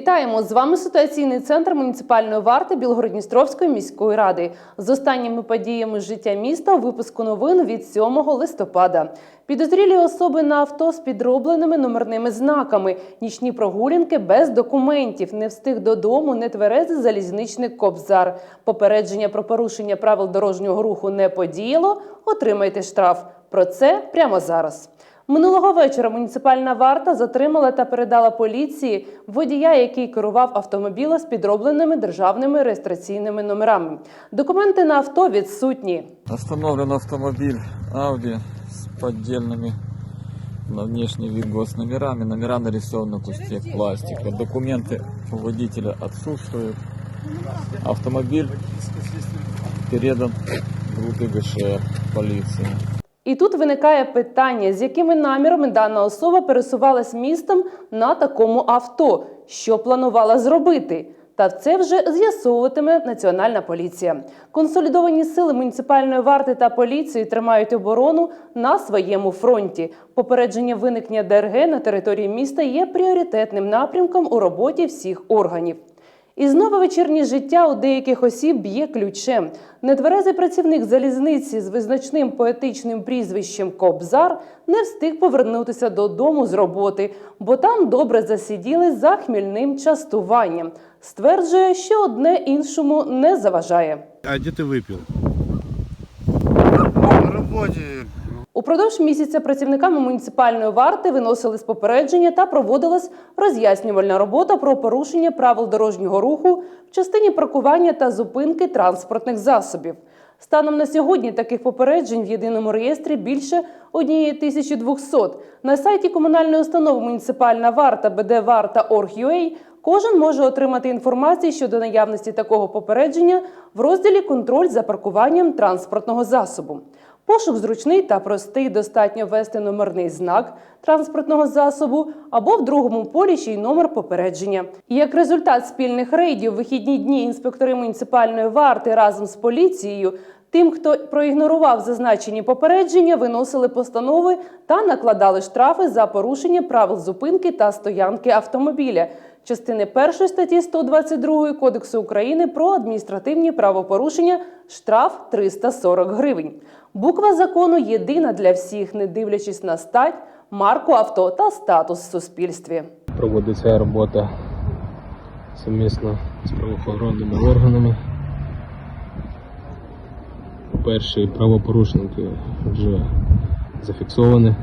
Вітаємо з вами ситуаційний центр муніципальної варти Білгородністровської міської ради з останніми подіями життя міста у випуску новин від 7 листопада. Підозрілі особи на авто з підробленими номерними знаками, нічні прогулянки без документів, не встиг додому, нетверезий залізничник Кобзар. Попередження про порушення правил дорожнього руху не подіяло. Отримайте штраф. Про це прямо зараз. Минулого вечора муніципальна варта затримала та передала поліції водія, який керував автомобілем з підробленими державними реєстраційними номерами. Документи на авто відсутні. Остановлен автомобиль Audi с поддельными на внешний вид госномерами. Номера нарисованы на куске пластика. Документы у водителя отсутствуют. Автомобиль передан группе ГШР полиции. І тут виникає питання, з якими намірами дана особа пересувалась містом на такому авто, що планувала зробити. Та це вже з'ясовуватиме національна поліція. Консолідовані сили муніципальної варти та поліції тримають оборону на своєму фронті. Попередження виникнення ДРГ на території міста є пріоритетним напрямком у роботі всіх органів. І знову вечірнє життя у деяких осіб б'є ключем. Нетверезий працівник залізниці з визначним поетичним прізвищем Кобзар не встиг повернутися додому з роботи, бо там добре засиділи за хмільним частуванням. Стверджує, що одне іншому не заважає. А где ты выпил? На роботі Упродовж місяця працівниками муніципальної варти виносили з попередження та проводилась роз'яснювальна робота про порушення правил дорожнього руху в частині паркування та зупинки транспортних засобів. Станом на сьогодні таких попереджень в єдиному реєстрі більше 1200. На сайті комунальної установи муніципальна варта Варта.org.ua кожен може отримати інформацію щодо наявності такого попередження в розділі Контроль за паркуванням транспортного засобу. Пошук зручний та простий. Достатньо ввести номерний знак транспортного засобу або в другому полі ще й номер попередження. Як результат спільних рейдів, вихідні дні інспектори муніципальної варти разом з поліцією. Тим, хто проігнорував зазначені попередження, виносили постанови та накладали штрафи за порушення правил зупинки та стоянки автомобіля. Частини 1 статті 122 Кодексу України про адміністративні правопорушення штраф 340 гривень. Буква закону єдина для всіх, не дивлячись на стать, марку авто та статус в суспільстві. проводиться робота сумісно з правоохоронними органами. Перші правопорушники вже зафіксовані.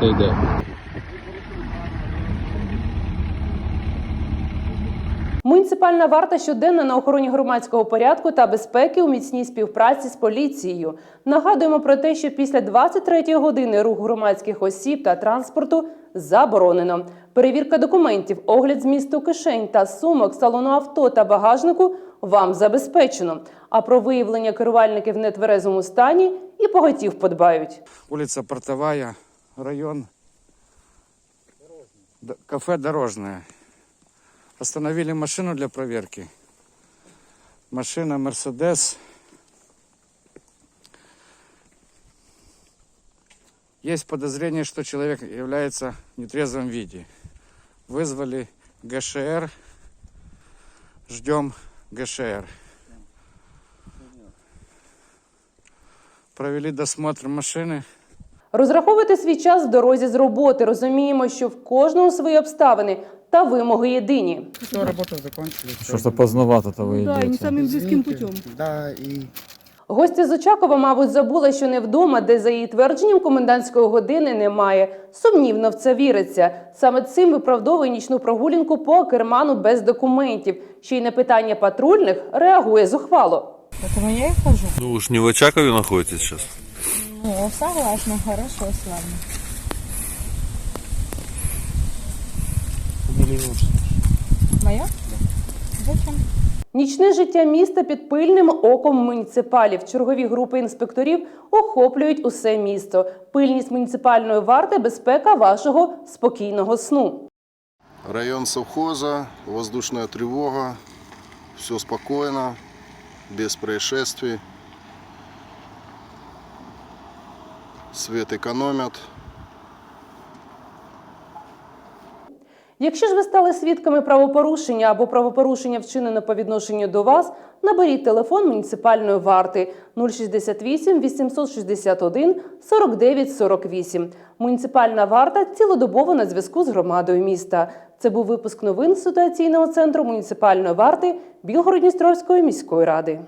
Робота йде. Муніципальна варта щоденно на охороні громадського порядку та безпеки у міцній співпраці з поліцією. Нагадуємо про те, що після 23-ї години рух громадських осіб та транспорту заборонено. Перевірка документів, огляд змісту кишень та сумок, салону авто та багажнику вам забезпечено. А про виявлення керувальників в нетверезому стані і поготів подбають. улиця Портовая, район Д- кафе Дорожное. Остановили машину для проверки. Машина Мерседес. Есть подозрение, что человек является в нетрезвом виде. Вызвали ГШР. Ждем ГШР. Провели досмотр машины. Розраховуйте свій час в дорозі з роботи. Розуміємо, що в кожного свої обставини та вимоги єдині. Все, работу закончили. Что-то поздновато-то вы Да, и не идете. самым близким путем. Да, и Гостя з Очакова, мабуть, забула, що не вдома, де за її твердженням комендантської години немає. Сумнівно в це віриться. Саме цим виправдовує нічну прогулянку по керману без документів. Ще й на питання патрульних реагує зухвало. Поэтому я и хожу. Ну, вы ж не в Очакове находитесь сейчас. Ну, согласна, хорошо, славно. Мое? Зачем? Нічне життя міста під пильним оком муніципалів. Чергові групи інспекторів охоплюють усе місто. Пильність муніципальної варти безпека вашого спокійного сну. Район совхоза, воздушная тревога, все спокойно, без происшествий. Свет экономят. Якщо ж ви стали свідками правопорушення або правопорушення вчинено по відношенню до вас, наберіть телефон муніципальної варти 068 861 49 48. Муніципальна варта цілодобово на зв'язку з громадою міста. Це був випуск новин ситуаційного центру муніципальної варти Білгород-Дністровської міської ради.